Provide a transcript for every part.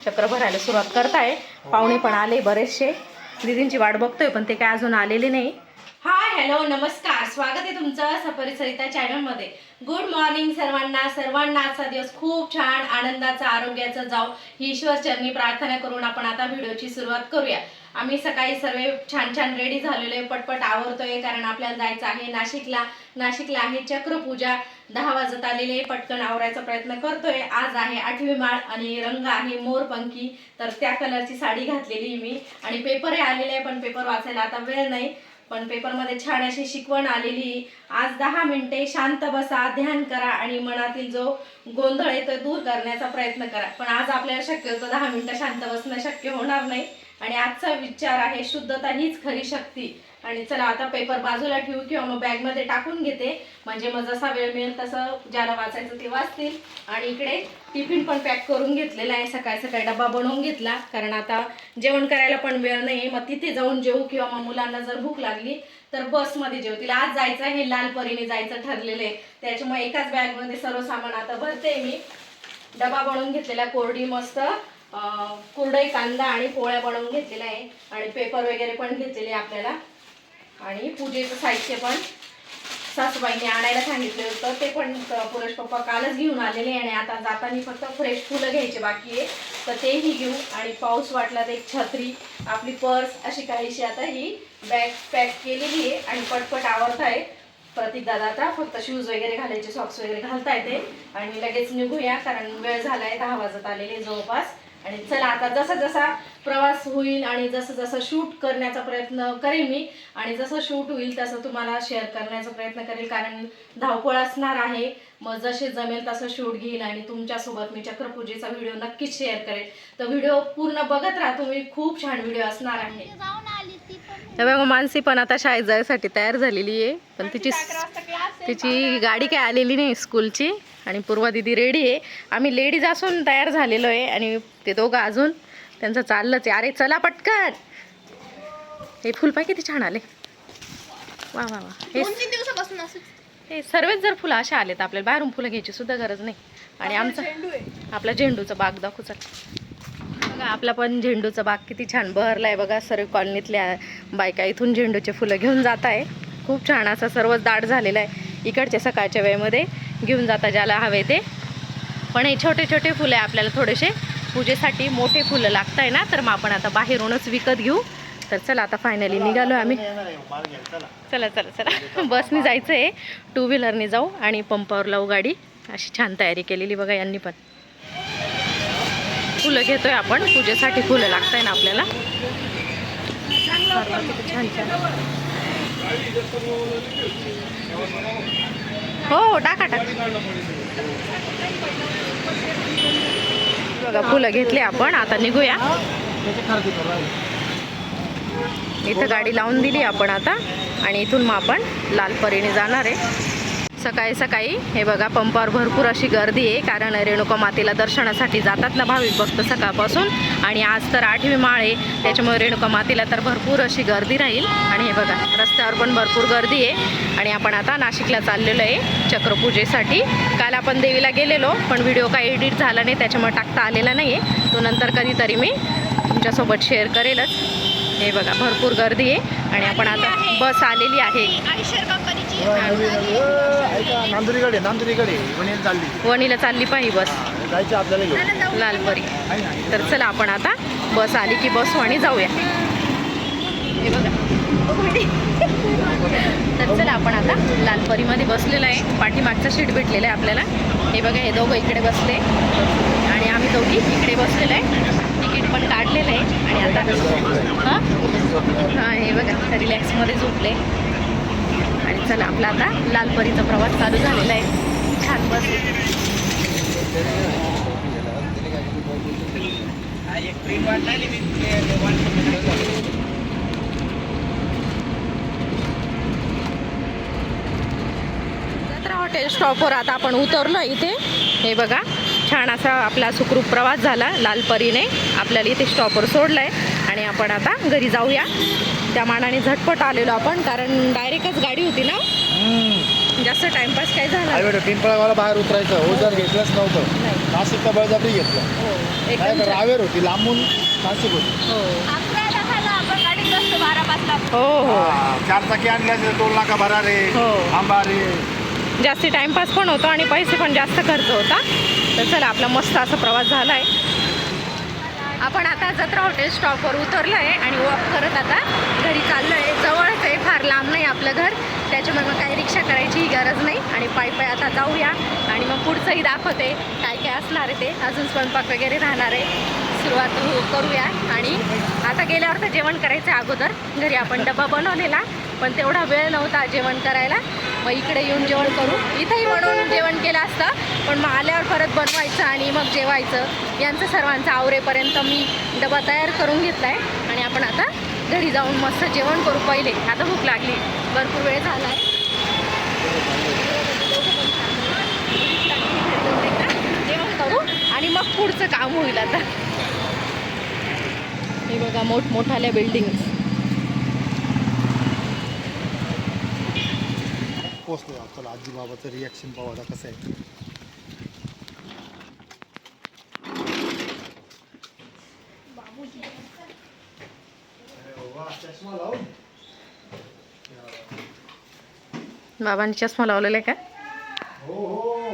चक्र भरायला सुरुवात करताय. पाहुणे पण आले बरेचसे. दिदींची वाट बघतोय पण ते काय अजून आलेले नाही. हाय हॅलो नमस्कार. स्वागत आहे तुमचं सफरी सरिता चॅनलमध्ये. गुड मॉर्निंग सर्वांना. सर्वांना आजचा दिवस खूप छान आनंदाचा आरोग्याचा जाऊ ही ईश्वर चरणी प्रार्थना करून आपण आता व्हिडिओची सुरुवात करूया. आम्ही सकाळी सर्व छान छान रेडी झालेलो आहे पटपट आवरतोय कारण आपल्याला जायचं आहे नाशिकला. नाशिकला आहे चक्रपूजा. दहा वाजत आलेले आहे. पटकन आवरायचा प्रयत्न करतोय. आज आहे आठवी माळ आणि रंग आहे मोरपंखी. तर त्या कलरची साडी घातलेली मी. आणि पेपरही आलेले आहे पण पेपर वाचायला आता वेळ नाही. पण पेपरमध्ये छान अशी शिकवण आलेली आज दहा मिनिटे शांत बसा ध्यान करा आणि मनातील जो गोंधळ आहे तो दूर करण्याचा प्रयत्न करा. पण आज आपल्याला शक्य होतं दहा मिनिटं शांत बसणं शक्य होणार नाही. आणि आजचा विचार आहे शुद्धता हीच खरी शक्ती. आणि चला आता पेपर बाजूला ठेवू किंवा मग बॅगमध्ये टाकून घेते. म्हणजे मग जसा वेळ मिळेल तसं ज्याला वाचायचं ते वाचतील. आणि इकडे टिफिन पण पॅक करून घेतलेला आहे. सकाळी सकाळी डबा बनवून घेतला. कारण आता जेवण करायला पण वेळ नाही मग तिथे जाऊन जेवू किंवा मग मुलांना जर भूक लागली तर बसमध्ये जेवतील आज जायचं आहे. लाल परीने जायचं ठरलेलं आहे. त्याच्यामुळे एकाच बॅगमध्ये सर्व सामान आता भरते मी. डबा बनवून घेतलेला कोरडी मस्त कुरडई कांदा आणि पोळ्या बनवून घेतलेल्या आहे. आणि पेपर वगैरे पण घेतलेले आहे आपल्याला. आणि पूजेचं साहित्य पण सासूबाईंनी आणायला सांगितलं होतं. ते पण प- पुरेश पप्पा कालच घेऊन आलेले आणि आता जाताना फक्त फ्रेश फुलं घ्यायचे बाकी आहे. तर तेही घेऊ. आणि पाऊस वाटला तर एक छत्री आपली पर्स अशी काहीशी आता ही बॅग पॅक केलेली आहे आणि पटपट आवडत आहे. प्रतीक दादा आता फक्त शूज वगैरे घालायचे सॉक्स वगैरे घालता येते. आणि लगेच निघूया कारण वेळ झाला आहे दहा वाजत आलेले जवळपास. आणि चला आता जसा जसा प्रवास होईल आणि जसं जसं शूट करण्याचा प्रयत्न करेन मी आणि जसं शूट होईल तसं तुम्हाला शेअर करण्याचा प्रयत्न करेल कारण धावपळ असणार आहे. मग जसे जमेल तसं शूट घेईल आणि तुमच्यासोबत मी चक्रपूजेचा व्हिडिओ नक्कीच शेअर करेल तर व्हिडिओ पूर्ण बघत राहा तुम्ही खूप छान व्हिडिओ असणार आहे. हे बघा मानसी पण आता शाळेत जायसाठी तयार झालेली आहे. पण तिची तिची गाडी काय आलेली नाही स्कूलची आणि पूर्वा दिदी रेडी आहे. आम्ही लेडीज असून तयार झालेलो आहे आणि ते दोघं अजून त्यांचं चाललंच आहे. अरे चला पटकन. हे फुल पाय किती छान आले. वा वा वा. हे दिवसापासून हे सर्वच जर फुलं अशा आले तर आपल्याला बाहेरून फुलं घ्यायची सुद्धा गरज नाही. आणि आमचं आहे. आपला झेंडूचा बाग दाखवू चल. बघा आपला पण झेंडूचा बाग किती छान बहरलाय. बघा सर्व कॉलनीतल्या बायका इथून झेंडूचे फुलं घेऊन जात आहे खूप छान असा सर्वच दाट झालेला आहे. इकडच्या सकाळच्या वेळेमध्ये घेऊन जाता ज्याला हवे ते. पण हे छोटे छोटे फुलं आहे आपल्याला थोडेसे पूजेसाठी मोठे फुलं लागत आहे ना तर मग आपण आता बाहेरूनच विकत घेऊ. तर चला आता फायनली निघालो आम्ही. चला चला चला. बसनी जायचं आहे टू व्हीलरने जाऊ आणि पंपावर लावू गाडी. अशी छान तयारी केलेली बघा यांनी पण. फुलं घेतोय आपण पूजेसाठी फुलं लागत आहे ना आपल्याला. छान छान हो, हो टाका टाका. बघा फुलं घेतले आपण. आता निघूया. इथं गाडी लावून दिली आपण आता. आणि इथून मग आपण लालपरीने जाणार आहे. सकाळी सकाळी. हे बघा पंपावर भरपूर अशी गर्दी आहे कारण रेणुका मातेला दर्शनासाठी जातात ना भाविक भक्त सकाळपासून. आणि आज तर आठवी माळ आहे त्याच्यामुळे रेणुका मातेला तर भरपूर अशी गर्दी राहील. आणि हे बघा रस्त्यावर पण भरपूर गर्दी आहे. आणि आपण आता नाशिकला चाललेलो आहे चक्रपूजेसाठी. काल आपण देवीला गेलेलो पण व्हिडिओ काय एडिट झाला नाही त्याच्यामुळे टाकता आलेला नाही आहे तो नंतर कधीतरी मी तुमच्यासोबत शेअर करेलच. हे बघा भरपूर गर्दी आहे. आणि आपण आता बस आलेली आहे. नांदुरीकडे नांदुरीकडे वणीला चालली. वणीला चालली पाहिजे बस. जायचं आपल्याला घेऊन. लालपरी. तर चला आपण आता बस आली की बसू आणि जाऊया. हे बघा. तर चला आपण आता लालपरीमध्ये बसलेलो आहे. पाठीमागचा सीट भेटलेला आहे आपल्याला. हे बघा हे दोघं इकडे बसले. आणि आम्ही दोघी इकडे बसलेलो आहे. तिकीट पण काढलेलं आहे. आणि आता हां? हां हे बघा रिलॅक्समध्ये झोपले. आणि चला आपला आता लालपरीचा प्रवास चालू झालेला आहे. छान बस जत्रा हॉटेल स्टॉपवर आता आपण उतरलो इथे. हे बघा छान असा आपला सुखरूप प्रवास झाला लालपरीने. आपल्याला इथे स्टॉपवर सोडलाय. आणि आपण आता घरी जाऊया. त्या मानाने झटपट आलेलो आपण कारण डायरेक्टच गाडी होती ना? जास्त टाइमपास काय झाला आई बेटा पिंपळावाला बाहेर उतरायचं ओझर घेतलंच नव्हतं. नाही. नाशिकचा बळजबरी घेतलं. हो तर. रावेर होती लांबून नाशिक होती. हो. हो हो. हा, चार चाकी आणल्या टोल नाका भरा रे हो. आंबा रे. जास्ती टाइमपास पण होतो आणि पैसे पण जास्त खर्च होता तर चला आपला मस्त असा प्रवास झाला आहे आपण आता जत्रा हॉटेल स्टॉपवर उतरलो आहे आणि वॉक करत आता घरी चाललो आहे जवळच आहे फार लांब नाही आपलं घर. त्याच्यामुळे मग काही रिक्षा करायचीही गरज नाही. आणि पायी पायी आता जाऊया. आणि मग पुढचंही दाखवते काय काय असणार आहे ते. अजून स्वयंपाक वगैरे राहणार आहे. सुरुवात हो- करूया. आणि आता गेल्यावर तर जेवण करायचं आहे अगोदर. घरी आपण डबा बनवलेला. पण तेवढा वेळ नव्हता जेवण करायला. मग इकडे येऊन जेवण करू. इथंही म्हणून जेवण केलं असतं पण मग आल्यावर परत बनवायचं आणि मग जेवायचं. यांचं सर्वांचं आवरेपर्यंत मी डबा तयार करून घेतला आहे आणि आपण आता घरी जाऊन मस्त जेवण करू पहिले. आता भूक लागली. भरपूर वेळ झाला आहे जेवण करू आणि मग पुढचं काम होईल आता. हे बघा मोठमोठाल्या बिल्डिंग्स पोचलो चला आजी बाबाचं रिॲक्शन पाहू आता कसं आहे चष्मा लावून बाबांनी चष्मा लावलेला आहे का? हो हो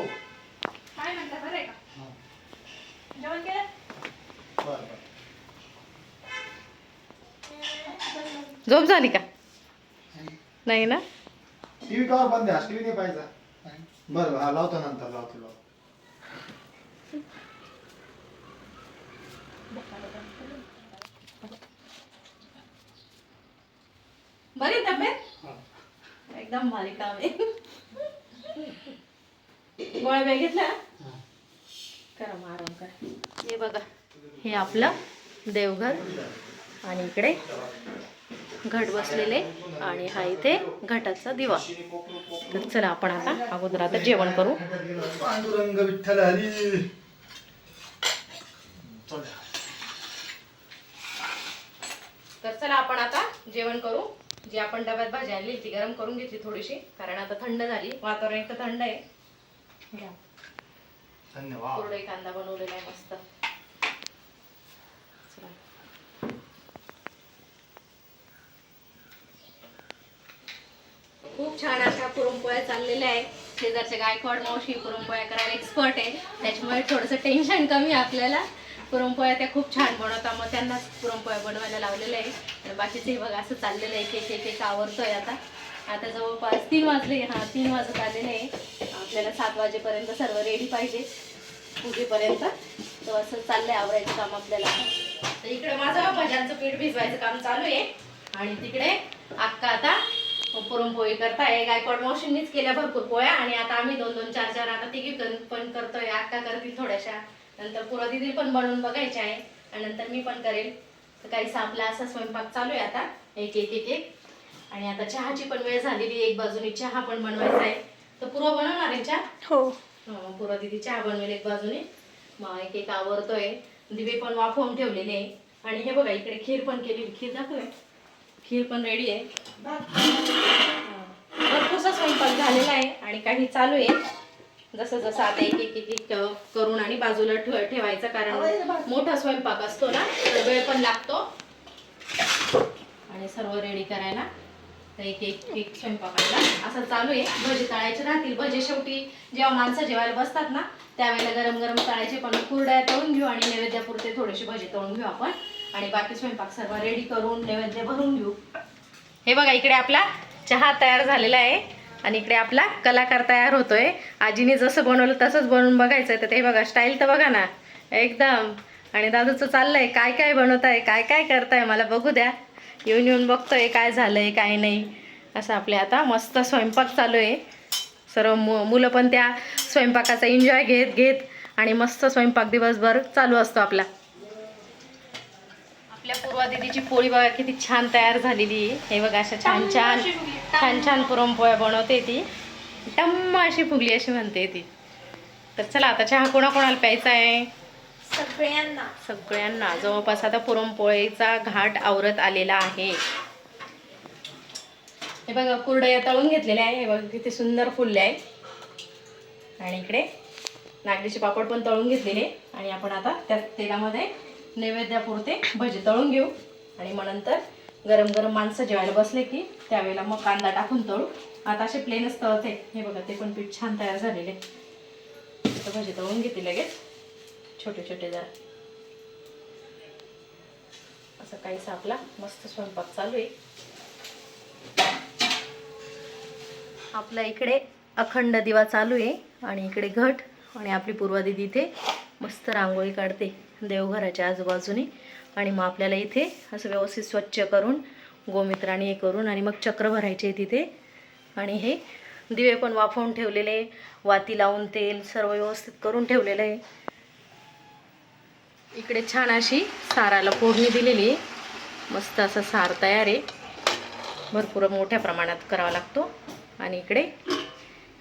काय म्हणता बरं आहे का? जेवण केलं? बरं बरं झोप झाली का? नाही ना? टी व्ही कवर बंद आहे टी व्ही नाही पाहिजे. बरं बरं हा लावतो नंतर लावतो लावतो. बरी तब्येत? एकदम भारी काम आहे. गोळ्या बॅग घेतल्या? करा मग आराम करा. हे बघा हे आपलं देवघर. आणि इकडे घट बसलेले आणि हा इथे घटाचा दिवा. तर चला आपण आता अगोदर आता जेवण करू. पांडुरंग विठ्ठल हरी चल तर चला आपण आता जेवण करू. जी आपण डब्यात भाजी आणली ती गरम करून घेतली थोडीशी कारण आता थंड झाली. वातावरण एक तर थंड आहे. धन्यवाद. कांदा बनवलेला आहे मस्त. खूप छान अशा पुरणपोळ्या चाललेल्या आहे शेजारच्या गायकवाड मावशी पुरणपोळ्या करायला एक्सपर्ट आहे. त्याच्यामुळे थोडंसं टेन्शन कमी आहे आपल्याला. पुरणपोळ्या त्या खूप छान बनवतात. मग त्यांनाच पुरणपोळ्या बनवायला लावलेल्या आहे आणि बाकीचे हे बघा असं चाललेलं आहे. एक एक एक आवरतोय आता. आता जवळपास तीन वाजले. हां तीन वाजत आलेले आहे. आपल्याला सात वाजेपर्यंत सर्व रेडी पाहिजे. पूजेपर्यंत. तर असं चाललंय आवरायचं काम आपल्याला. तर इकडे माझं भाज्यांचं पीठ भिजवायचं काम चालू आहे. आणि तिकडे अक्का आता पुरणपोळी करताय. गायकवाड मावशींनीच केल्या भरपूर पोळ्या. आणि आता आम्ही दोन दोन चार चार आता तिघी पण करतोय. अक्का करतील थोड्याशा. नंतर पुरा दिदी पण बनवून बघायच्या आहे. आणि नंतर मी पण करेल. तर काही आपला असा स्वयंपाक चालू आहे आता. एक एक एक एक. आणि आता चहाची पण वेळ झालेली. एक बाजूने चहा पण बनवायचा आहे. तर पुरा बनवणार आहे चहा? हो. हं, पुरा दिदी चहा बनवेल एक बाजूने. मग एक एक आवरतोय. दिवे पण वाफवून ठेवलेले आणि हे बघा इकडे खीर पण केली खीर दाखवूया. खीर पण रेडी आहे. हं, भरपूरसा स्वयंपाक झालेला आहे आणि काही चालू आहे. जसं जसं आता एक एक एक एक करून आणि बाजूला ठेवायचं कारण मोठा स्वयंपाक असतो ना तर वेळ पण लागतो. आणि सर्व रेडी करायला. तर एक एक एक स्वयंपाकाला असं चालू आहे. भजे तळायचे राहतील. भजे शेवटी जेव्हा माणसं जेवायला बसतात ना त्यावेळेला गरम गरम तळायचे. पण कुरड्या तळून घेऊ आणि नैवेद्यापुरते थोडेसे भजे तळून घेऊ आपण. आणि बाकी स्वयंपाक सर्व रेडी करून नैवेद्य भरून घेऊ. हे बघा इकडे आपला चहा तयार झालेला आहे आणि इकडे आपला कलाकार तयार होतोय. आजीने जसं बनवलं तसंच बनवून बघायचं तर ते बघा स्टाईल तर बघा ना. एकदम. आणि दादूचं चाललंय. काय काय बनवताय? काय काय करताय? मला बघू द्या. येऊन येऊन बघतोय काय झालंय काय नाही. असं आपले आता मस्त स्वयंपाक चालू आहे. सर्व मु मुलं पण त्या स्वयंपाकाचा एन्जॉय घेत घेत आणि मस्त स्वयंपाक दिवसभर चालू असतो आपला. आपल्या पूर्वा दिदीची पोळी बघा किती छान तयार झालेली आहे. हे बघा अशा छान छान छान छान पुरणपोळ्या बनवते ती. टम्म अशी फुगली अशी म्हणते ती. तर चला आता चहा कोणाकोणाला प्यायचा आहे? सगळ्यांना. सगळ्यांना. जवळपास आता पुरणपोळीचा घाट आवरत आलेला आहे. हे बघा कुरडया तळून घेतलेल्या आहे. हे बघा किती सुंदर फुलले आहे. आणि इकडे नागलीचे पापड पण तळून घेतलेले. आणि आपण आता त्या तेलामध्ये नैवेद्यापुरते भजी तळून घेऊ. आणि मग नंतर गरम गरम माणसं जेवायला बसले की त्यावेळेला मग कांदा टाकून तळू. आता असे प्लेनच तळते. हे बघा ते पण पीठ छान तयार झालेले. तर भजी तळून घेते लगेच. छोटे छोटे जरा. असं काहीसा आपला मस्त स्वयंपाक चालू आहे. आपल्या इकडे अखंड दिवा चालू आहे आणि इकडे घट आणि आपली पूर्वादिदी इथे मस्त रांगोळी काढते. देवघराच्या आजूबाजूने. आणि मग आपल्याला इथे असं व्यवस्थित स्वच्छ करून गोमित्राने हे करून आणि मग चक्र भरायचे तिथे. आणि हे दिवे पण वाफवून ठेवलेले वाती लावून तेल सर्व व्यवस्थित करून ठेवलेलं आहे. इकडे छान अशी साराला फोडणी दिलेली आहे. मस्त असा सार तयार आहे. भरपूर मोठ्या प्रमाणात करावा लागतो. आणि इकडे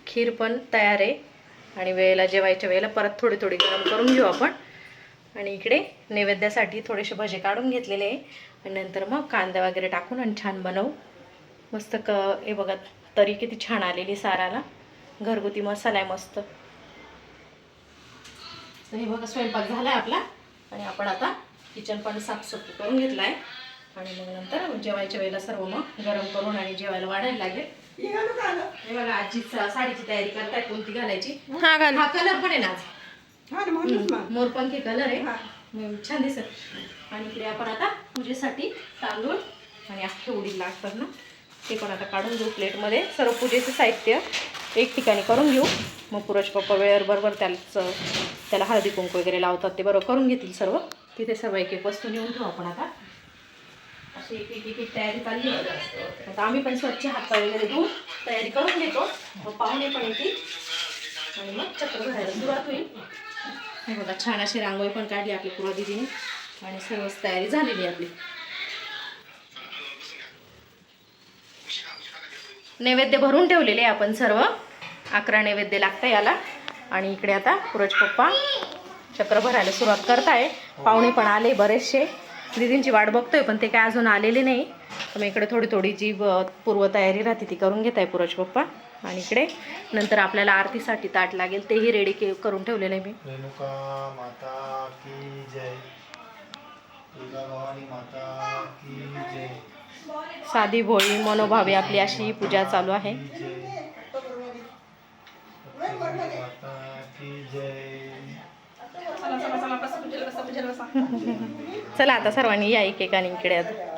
खीर पण तयार आहे. आणि वेळेला जेवायच्या वेळेला परत थोडी थोडी गरम करून घेऊ आपण. आणि इकडे नैवेद्यासाठी थोडेसे भजे काढून घेतलेले आहे. आणि नंतर मग कांदा वगैरे टाकून आणि छान बनवू. मस्त क हे बघा तरी किती छान आलेली साराला. घरगुती मसाला आहे मस्त. तर हे बघा स्वयंपाक झाला आहे आपला. आणि आपण आता किचन पण साफसफाई करून घेतला आहे आणि मग नंतर जेवायच्या वेळेला सर्व मग गरम करून आणि जेवायला वाढायला लागेल. हे बघा आजी साडीची तयारी करतायत कोणती घालायची? घाल. हा कलर पण आहे ना आज मोरपंखी कलर आहे. हम्म, छान दिसत. आणि इकडे आपण आता पूजेसाठी तांदूळ आणि अख्खे उडीद लागतात ना ते पण आता काढून घेऊ प्लेटमध्ये. सर्व पूजेचं साहित्य एक ठिकाणी करून घेऊ. मग पुरश पप्पा वेळेवर बरोबर त्यालाच त्याला हळदी कुंकू वगैरे लावतात ते बरोबर करून घेतील सर्व. तिथे सर्व एक एक वस्तू नेऊन ठेवू आपण आता. अशी एक एक एक एक तयारी चालली आहे. आता आम्ही पण स्वच्छ हातपाय वगैरे धुवून तयारी करून घेतो. मग पाहुणे पण येतील. आणि मग चक्र भरायला सुरुवात होईल. हे बघा छान अशी रांगोळी पण काढली आपली पूर्व दिदीने. आणि सर्वच तयारी झालेली आहे आपली. नैवेद्य भरून ठेवलेले आहे आपण सर्व. अकरा नैवेद्य लागतं याला. आणि इकडे आता पुरज पप्पा चक्र भरायला सुरुवात करताय. पाहुणे पण आले बरेचसे. दिदींची वाट बघतोय पण ते काय अजून आलेले नाही. तर मग इकडे थोडी थोडी जी पूर्वतयारी राहते ती करून घेत आहे पुरज पप्पा. आणि इकडे नंतर आपल्याला आरतीसाठी ताट लागेल तेही रेडी के करून ठेवलेलं आहे मी. रेणुका माता की जय. दुर्गा भवानी माता की जय. साधी भोळी मनोभावे आपली अशी पूजा चालू आहे. की जय. लक्ष्मी माता की जय. चला आता सर्वांनी या एकेकाने इकडे आता.